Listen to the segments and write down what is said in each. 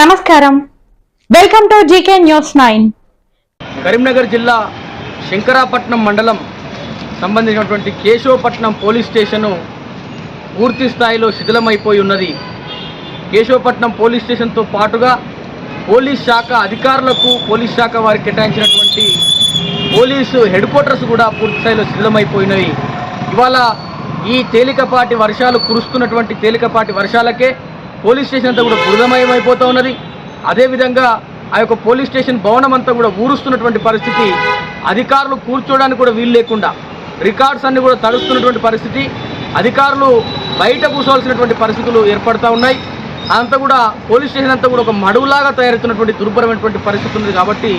నమస్కారం. Welcome to GK news nine Karimnagar జిల్లా శంకరాపట్నం మండలం సంబంధించినటువంటి కేశవపట్నం పోలీస్ స్టేషను పూర్తి స్థాయిలో శిథిలమైపోయి ఉన్నది. కేశవపట్నం పోలీస్ స్టేషన్తో పాటుగా పోలీస్ శాఖ అధికారులకు పోలీస్ శాఖ వారికి కేటాయించినటువంటి పోలీసు హెడ్ క్వార్టర్స్ కూడా పూర్తి స్థాయిలో శిథిలమైపోయినవి. ఇవాళ ఈ తేలికపాటి వర్షాలు కురుస్తున్నటువంటి తేలికపాటి వర్షాలకే పోలీస్ స్టేషన్ అంతా కూడా బురదమయమైపోతూ ఉన్నది. అదేవిధంగా ఆ యొక్క పోలీస్ స్టేషన్ భవనం అంతా కూడా ఊరుస్తున్నటువంటి పరిస్థితి అధికారులు కూర్చోడానికి కూడా వీలు లేకుండా రికార్డ్స్ అన్ని కూడా తడుస్తున్నటువంటి పరిస్థితి అధికారులు బయట కూర్చోవలసినటువంటి పరిస్థితులు ఏర్పడుతూ ఉన్నాయి. అంతా కూడా పోలీస్ స్టేషన్ అంతా కూడా ఒక మడుగులాగా తయారవుతున్నటువంటి దుర్భరమైనటువంటి పరిస్థితి ఉంది కాబట్టి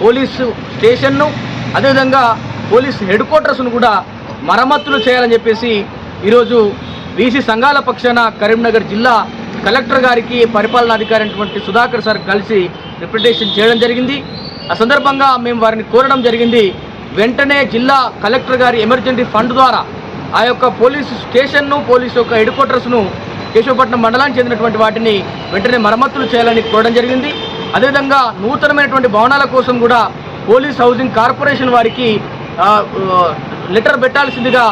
పోలీసు స్టేషన్ను అదేవిధంగా పోలీస్ హెడ్ క్వార్టర్స్ను కూడా మరమ్మతులు చేయాలని చెప్పేసి ఈరోజు బీసీ సంఘాల పక్షాన కరీంనగర్ జిల్లా కలెక్టర్ గారికి పరిపాలనాధికారి అయినటువంటి సుధాకర్ సార్ కలిసి రిప్రజెంటేషన్ చేయడం జరిగింది. ఆ సందర్భంగా మేము వారిని కోరడం జరిగింది. వెంటనే జిల్లా కలెక్టర్ గారి ఎమర్జెన్సీ ఫండ్ ద్వారా ఆ యొక్క పోలీసు స్టేషన్ను పోలీసు యొక్క హెడ్ క్వార్టర్స్ను కేశవపట్నం మండలానికి చెందినటువంటి వాటిని వెంటనే మరమ్మతులు చేయాలని కోరడం జరిగింది. అదేవిధంగా నూతనమైనటువంటి భవనాల కోసం కూడా పోలీస్ హౌసింగ్ కార్పొరేషన్ వారికి లెటర్ పెట్టాల్సిందిగా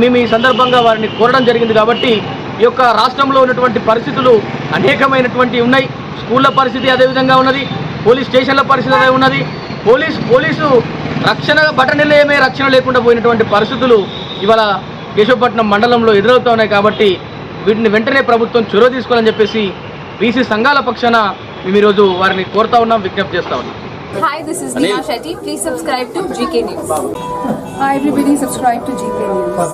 మేము ఈ సందర్భంగా వారిని కోరడం జరిగింది కాబట్టి ఈ యొక్క రాష్ట్రంలో ఉన్నటువంటి పరిస్థితులు అనేకమైనటువంటి ఉన్నాయి స్కూళ్ళ పరిస్థితి అదేవిధంగా ఉన్నది పోలీస్ స్టేషన్ల పరిస్థితి అదే ఉన్నది పోలీస్ పోలీసు రక్షణ బటనిలేమే రక్షణ లేకుండా పోయినటువంటి పరిస్థితులు ఇవాళ కేశవపట్నం మండలంలో ఎదురవుతా ఉన్నాయి కాబట్టి వీటిని వెంటనే ప్రభుత్వం చొరవ తీసుకోవాలని చెప్పేసి బీసీ సంఘాల పక్షాన మేము ఈరోజు వారిని కోరుతా ఉన్నాం విజ్ఞప్తి చేస్తా ఉన్నాం Hi, this is Neha Shetty. Please subscribe to GK News. Hi everybody, subscribe to GK News.